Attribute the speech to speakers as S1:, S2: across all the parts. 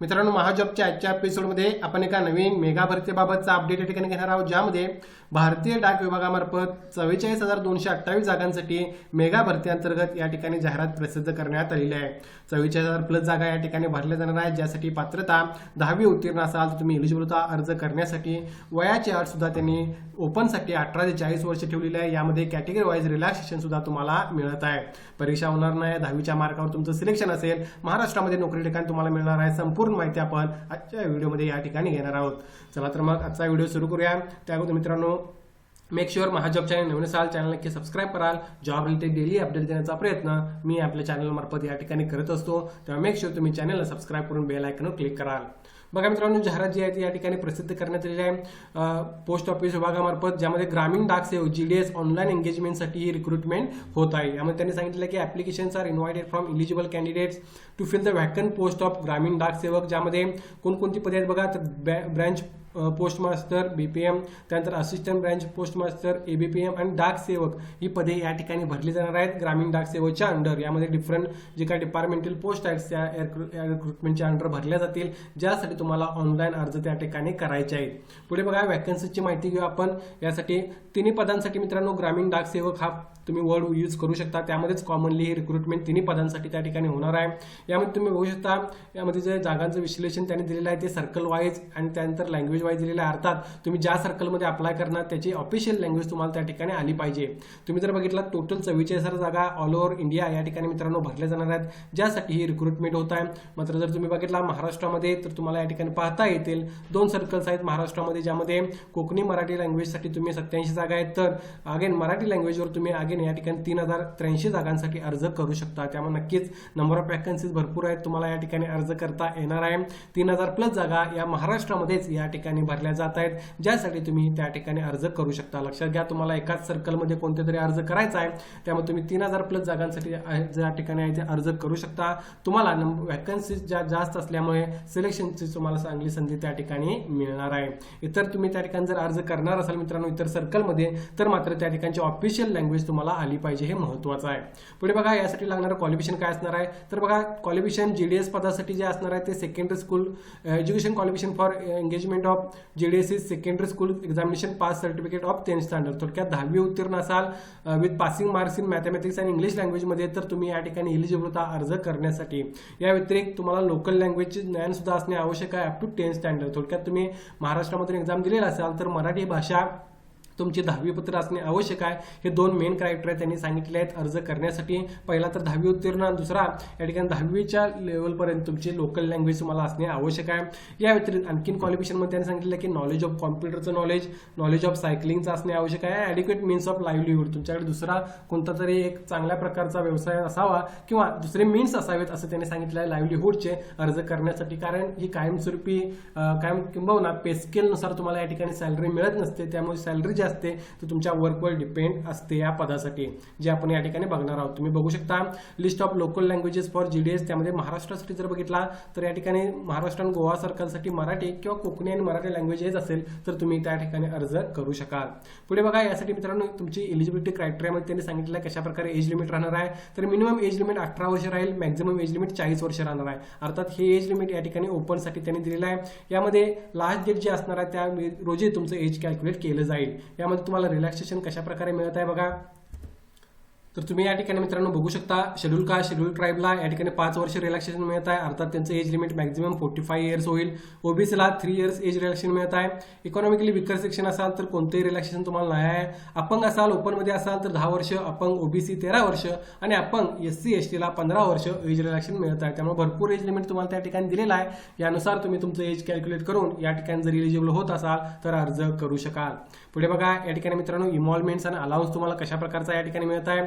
S1: मित्रांनो महाजॉबच्या आजच्या एपिसोडमध्ये आपण एका नवीन मेगा भरतीबाबतचा अपडेट या ठिकाणी घेणार आहोत ज्यामध्ये भारतीय डाक विभागामार्फत चव्वेचाळीस हजार दोनशे अठ्ठावीस जागांसाठी मेगा भरती अंतर्गत या ठिकाणी जाहिरात प्रसिद्ध करण्यात आलेली आहे. चव्वेचाळीस हजार प्लस जागा या ठिकाणी भरल्या जाणार आहेत ज्यासाठी पात्रता दहावी उत्तीर्ण असाल तर तुम्ही एलिजिबल होता अर्ज करण्यासाठी. वयाची अट सुद्धा त्यांनी ओपनसाठी अठरा ते चाळीस वर्ष ठेवलेली आहे यामध्ये कॅटेगरी वाईज रिलॅक्सेशन सुद्धा तुम्हाला मिळत आहे. परीक्षा होणार नाही दहावीच्या मार्कावर तुमचं सिलेक्शन असेल महाराष्ट्रामध्ये नोकरी ठिकाणी तुम्हाला मिळणार आहे संपूर्ण माहिती आपण आजच्या व्हिडिओमध्ये या ठिकाणी घेणार आहोत. चला तर मग आजचा व्हिडिओ सुरू करूया. त्या मित्रांनो मेक शुअर महाजॉब चॅनल नवीन असाल चॅनल नक्की सबस्क्राईब कराल. जॉब रिलेटेड डेली अपडेट देण्याचा प्रयत्न मी आपल्या चॅनल मार्फत या ठिकाणी करत असतो. तेव्हा मेक शुअर तुम्ही चॅनलला सबस्क्राईब करून बेल आयकनवर क्लिक कराल. बघा मित्रांनो जाहिरात जी आहे ती या ठिकाणी प्रसिद्ध करण्यात आलेली आहे. पोस्ट ऑफिस विभागामार्फत ज्यामध्ये ग्रामीण डाकसेवक जी डी एस ऑनलाईन एंगेजमेंटसाठी ही रिक्रुटमेंट होत आहे. यामध्ये त्यांनी सांगितलं की applications are invited from eligible candidates to fill the vacant post of Gramin Dak Sevak ज्यामध्ये कोणकोणती पदे आहेत बघा. तर ब्रँच पोस्ट मास्टर एम त्यानंतर assistant branch post master M आणि डाक सेवक ही पदे या ठिकाणी भरली जाणार आहेत. ग्रामीण डाक सेवकच्या अंडर यामध्ये डिफरंट जे काही डिपार्टमेंटल पोस्ट आहेत त्या रिक्रुटमेंटच्या अंडर भरल्या जातील. ज्यासाठी तुम्हाला ऑनलाईन अर्ज त्या ठिकाणी करायचे आहेत. पुढे बघा वॅकन्सीची माहिती घेऊ आपण. यासाठी तिन्ही पदांसाठी मित्रांनो ग्रामीण डाक सेवक हा तुम्ही वर्ड यूज करू शकता. त्यामध्येच कॉमनली हे रिक्रुटमेंट तिन्ही पदांसाठी त्या ठिकाणी होणार आहे. यामध्ये तुम्ही बघू शकता यामध्ये जे जागांचं विश्लेषण त्यांनी दिलेलं आहे ते सर्कल वाईज आणि त्यानंतर लँग्वेज वाईज दिलेलं आहे. अर्थात तुम्ही ज्या सर्कलमध्ये अप्लाय करणार त्याची ऑफिशियल लँग्वेज तुम्हाला त्या ठिकाणी आली पाहिजे. तुम्ही जर बघितला टोटल चव्वेचाळीस हजार जागा ऑल ओव्हर इंडिया या ठिकाणी मित्रांनो भरल्या जाणार आहेत. ज्यासाठी ही रिक्रुटमेंट होत आहे. मात्र जर तुम्ही बघितला महाराष्ट्रामध्ये तर तुम्हाला या ठिकाणी पाहता येतील दोन सर्कल्स आहेत महाराष्ट्रामध्ये ज्यामध्ये कोकणी मराठी लँग्वेजसाठी तुम्ही सत्याऐंशी जागा आहेत. तर अगेन मराठी लँग्वेजवर तुम्ही अगेन या ठिकाणी तीन हजार त्र्याऐंशी जागांसाठी अर्ज करू शकता. त्यामुळे नक्कीच नंबर ऑफ वॅकन्सीज भरपूर आहेत. तुम्हाला या ठिकाणी अर्ज करता येणार आहे. तीन हजार प्लस जागा या महाराष्ट्रामध्येच या ठिकाणी भरल्या जात आहेत. ज्यासाठी तुम्ही त्या ठिकाणी अर्ज करू शकता. लक्षात घ्या तुम्हाला एकाच सर्कलमध्ये कोणते तरी अर्ज करायचा आहे त्यामुळे तुम्ही तीन हजार प्लस जागांसाठी ज्या ठिकाणी आहे ते अर्ज करू शकता. तुम्हाला वॅकन्सीज ज्या जास्त असल्यामुळे सिलेक्शनची तुम्हाला चांगली संधी त्या ठिकाणी मिळणार आहे. इतर तुम्ही त्या ठिकाणी जर अर्ज करणार असाल मित्रांनो इतर सर्कलमध्ये तर मात्र त्या ठिकाणची ऑफिशियल लँग्वेज तुम्हाला आली पाहिजे हे महत्वाचं आहे. पुढे बघा यासाठी लागणारं क्वालिफिकेशन काय असणार आहे? तर बघा क्वालिफिकेशन एस पदासाठी जे असणार आहे ते secondary school education qualification for engagement of G D S is secondary school examination pass certificate of tenth standard थोडक्यात दहावी उत्तीर्ण असाल with passing marks in mathematics आणि इंग्लिश लँग्वेजमध्ये तर तुम्ही या ठिकाणी एलिजिबल अर्ज करण्यासाठी. या व्यतिरिक्त तुम्हाला लोकल लँग्वेजचे ज्ञान सुद्धा असणे आवश्यक आहे अप टू टेन्थ स्टँडर्ड थोडक्यात तुम्ही महाराष्ट्रामधून एक्झाम दिलेला असाल तर मराठी भाषा तुमची दहावी पत्र असणे आवश्यक आहे. हे दोन मेन क्रायटेरिया त्यांनी सांगितले आहेत. अर्ज करण्यासाठी पहिला तर दहावी उत्तीर्ण आणि दुसरा या ठिकाणी दहावीच्या लेवलपर्यंत तुमची लोकल लँग्वेज तुम्हाला असणे आवश्यक आहे. या व्यतिरिक्त आणखीन क्वालिफिकेशनमध्ये त्यांनी सांगितलं की नॉलेज ऑफ कॉम्प्युटरचं नॉलेज नॉलेज ऑफ सायकलिंगचं असणे आवश्यक आहे. ॲडिक्वेट मीन्स ऑफ लाईव्हलीहूड तुमच्याकडे दुसरा कोणता तरी एक चांगल्या प्रकारचा व्यवसाय असावा किंवा दुसरे मीन्स असावेत असं त्यांनी सांगितलं आहे लाईव्हलीहूडचे अर्ज करण्यासाठी. कारण ही कायमस्वरूपी कायम किंबहुना पेस्केलनुसार तुम्हाला या ठिकाणी सॅलरी मिळत नसते. त्यामुळे सॅलरी जी असते ती तुमच्या वर्कवर डिपेंड असते या पदासाठी जे आपण या ठिकाणी बघणार आहोत. तुम्ही बघू शकता list of local languages for GDS त्यामध्ये महाराष्ट्रासाठी जर बघितला तर या ठिकाणी महाराष्ट्र आणि गोवा सरकारसाठी मराठी किंवा कोकणी आणि मराठी लँग्वेजेस असेल तर तुम्ही त्या ठिकाणी अर्ज करू शकाल. पुढे बघा यासाठी मित्रांनो तुमची एलिजिबिलिटी क्रायटेरियामध्ये त्यांनी सांगितलं कशा प्रकारे एज लिमिट राहणार आहे. तर मिनिमम एज लिमिट अठरा वर्ष राहील मॅक्झिमम एज लिमिट चाळीस वर्ष राहणार आहे. अर्थात हे एज लिमिट या ठिकाणी ओपनसाठी त्यांनी दिलेलं आहे. यामध्ये लास्ट डेट जे असणार आहे त्या रोजी तुमचं एज कॅल्क्युलेट केलं जाईल. यामध्ये तुम्हाला रिलॅक्सेशन कशा प्रकारे मिळत आहे बघा. तर तुम्ही या ठिकाणी मित्रांनो बघू शकता शेड्यूल का शेड्यूल ट्राईबला या ठिकाणी पाच वर्ष रिलॅक्सेशन मिळत आहे. अर्थात त्यांचं age limit maximum forty five years होईल ओबीसीला थ्री इयर्स एज रिलॅक्सेशन मिळत आहे. इकॉनॉमिकली विकर सेक्शन असाल तर कोणतेही रिलॅक्सेशन तुम्हाला नाही आहे. अपंग असाल ओपनमध्ये असाल तर दहा वर्ष अपंग ओबीसी तेरा वर्ष आणि अपंग एस सी एस टीला पंधरा वर्ष एज रिलॅक्सेशन मिळत आहे. त्यामुळे भरपूर एज लिमिट तुम्हाला त्या ठिकाणी दिलेला आहे. यानुसार तुम्ही तुमचं एज कॅल्क्युलेट करून या ठिकाणी जर इलिजिबल होत असाल तर अर्ज करू शकाल. पुढे बघा या ठिकाणी मित्रांनो इन्व्हॉल्वमेंट्स आणि अलाउन्स तुम्हाला कशा प्रकारचा या ठिकाणी मिळत आहे?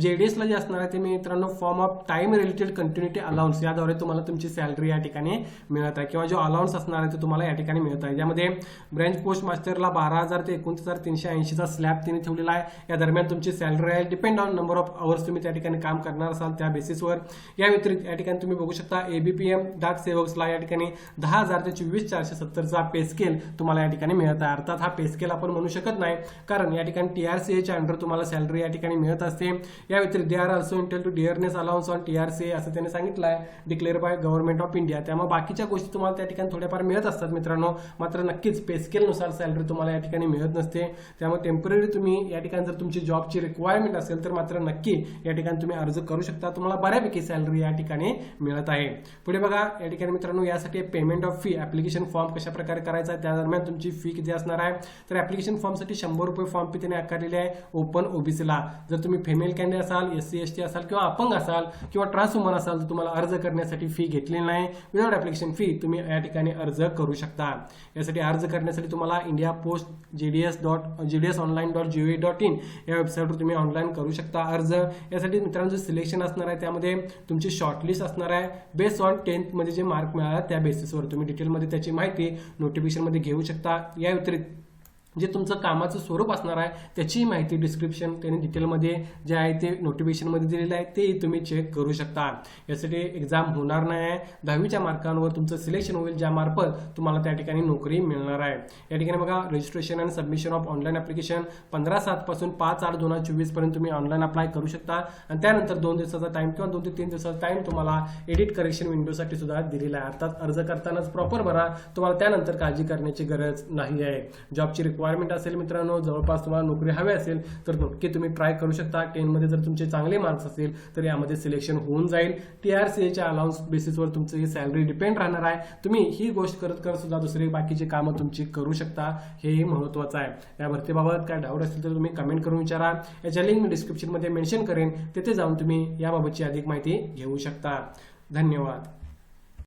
S1: जे डी एसला जे असणार आहे ते मित्रांनो form of time related continuity allowance याद्वारे तुम्हाला तुमची सॅलरी या ठिकाणी मिळत आहे. किंवा जो अलाउन्स असणार आहे तो तुम्हाला या ठिकाणी मिळत आहे. यामध्ये ब्रँच पोस्ट मास्टरला बारा हजार ते एकोणतीस हजार तीनशे ऐंशीचा स्लॅब तिने ठेवलेला आहे. या दरम्यान तुमची सॅलरी आहे. Depend on number of hours तुम्ही त्या ठिकाणी काम करणार असाल त्या बेसिसवर या व्यतिरिक्त या ठिकाणी तुम्ही बघू शकता एबीपीएम डाक सेवक्सला या ठिकाणी दहा हजार ते चोवीस चारशे सत्तरचा पे स्केल तुम्हाला या ठिकाणी मिळत आहे. अर्थात हा पे स्केल आपण म्हणू शकत नाही. कारण या ठिकाणी टीआरसीएच्या अंडर तुम्हाला सॅलरी या ठिकाणी मिळत असते. या व्यतिरिक्त they are also entitled to dearness allowance on T R C असं त्यांनी सांगितलं आहे declare by government of India त्यामुळे बाकीच्या गोष्टी तुम्हाला त्या ठिकाणी थोड्याफार मिळत असतात मित्रांनो. मात्र नक्कीच पेस्केलनुसार सॅलरी तुम्हाला या ठिकाणी मिळत नसते. त्यामुळे टेंपररी तुम्ही या ठिकाणी जर तुमची जॉबची रिक्वायरमेंट असेल तर मात्र नक्की या ठिकाणी तुम्ही अर्ज करू शकता. तुम्हाला बऱ्यापैकी सॅलरी या ठिकाणी मिळत आहे. पुढे बघा या ठिकाणी मित्रांनो यासाठी payment of fee application form कशा प्रकारे करायचा आहे त्या दरम्यान तुमची फी किती असणार आहे? तर ऍप्लिकेशन फॉर्मसाठी शंभर रुपये फॉर्म फी त्याने आकारलेली आहे ओपन ओबीसीला जर तुम्ही फिमेल कॅन्डिडेट असाल एस सी एस टी असाल किंवा अपंग असाल किंवा ट्रान्सवुमन असाल तर तुम्हाला अर्ज करण्यासाठी फी घेतलेली नाही. विदाउट ऍप्लिकेशन फी तुम्ही या ठिकाणी अर्ज करू शकता. यासाठी अर्ज करण्यासाठी तुम्हाला India post G D S dot G D S online dot gov dot in या वेबसाईटवर तुम्ही ऑनलाईन करू शकता अर्ज. यासाठी मित्रांनो सिलेक्शन असणार आहे त्यामध्ये तुमची शॉर्टलिस्ट असणार आहे. बेस्ड ऑन टेन्थमध्ये जे मार्क मिळाला त्या बेसिसवर तुम्ही डिटेलमध्ये त्याची माहिती नोटिफिकेशनमध्ये घेऊ शकता. या व्यतिरिक्त जे तुमचं कामाचं स्वरूप असणार आहे त्याची माहिती डिस्क्रिप्शन त्यांनी डिटेलमध्ये जे आहे ते नोटिफिकेशनमध्ये दिलेलं आहे तेही तुम्ही चेक करू शकता. यासाठी एक्झाम होणार नाही आहे दहावीच्या मार्कांवर तुमचं सिलेक्शन होईल ज्या मार्फत तुम्हाला त्या ठिकाणी नोकरी मिळणार आहे. या ठिकाणी बघा registration and submission of online application पंधरा सातपासून पाच आठ दोन हजार चोवीसपर्यंत तुम्ही ऑनलाईन अप्लाय करू शकता. आणि त्यानंतर दोन दिवसाचा टाइम किंवा दोन ते तीन दिवसाचा टाइम तुम्हाला एडिट करेक्शन विंडोसाठी सुद्धा दिलेला आहे. अर्थात अर्ज करतानाच प्रॉपर भरा तुम्हाला त्यानंतर काळजी करण्याची गरज नाही आहे. जॉबची रिक्वायर रिक्वायरमेंट असेल मित्रांनो जवळपास तुम्हाला नोकरी हवी असेल तर नक्की तुम्ही ट्राय करू शकता. टेनमध्ये जर तुमचे चांगले मार्क्स असेल तर यामध्ये सिलेक्शन होऊन जाईल. टी आर सी एच्या अलाउन्स बेसिसवर तुमची सॅलरी डिपेंड राहणार आहे. तुम्ही ही गोष्ट करत करत सुद्धा दुसरी बाकीची कामं तुमची करू शकता. हेही महत्वाचं आहे. या भरतीबाबत काय डाऊट असेल तर तुम्ही कमेंट करून विचारा. याच्या लिंक मी डिस्क्रिप्शनमध्ये मेन्शन करेन. तिथे जाऊन तुम्ही याबाबतची अधिक माहिती घेऊ शकता. धन्यवाद.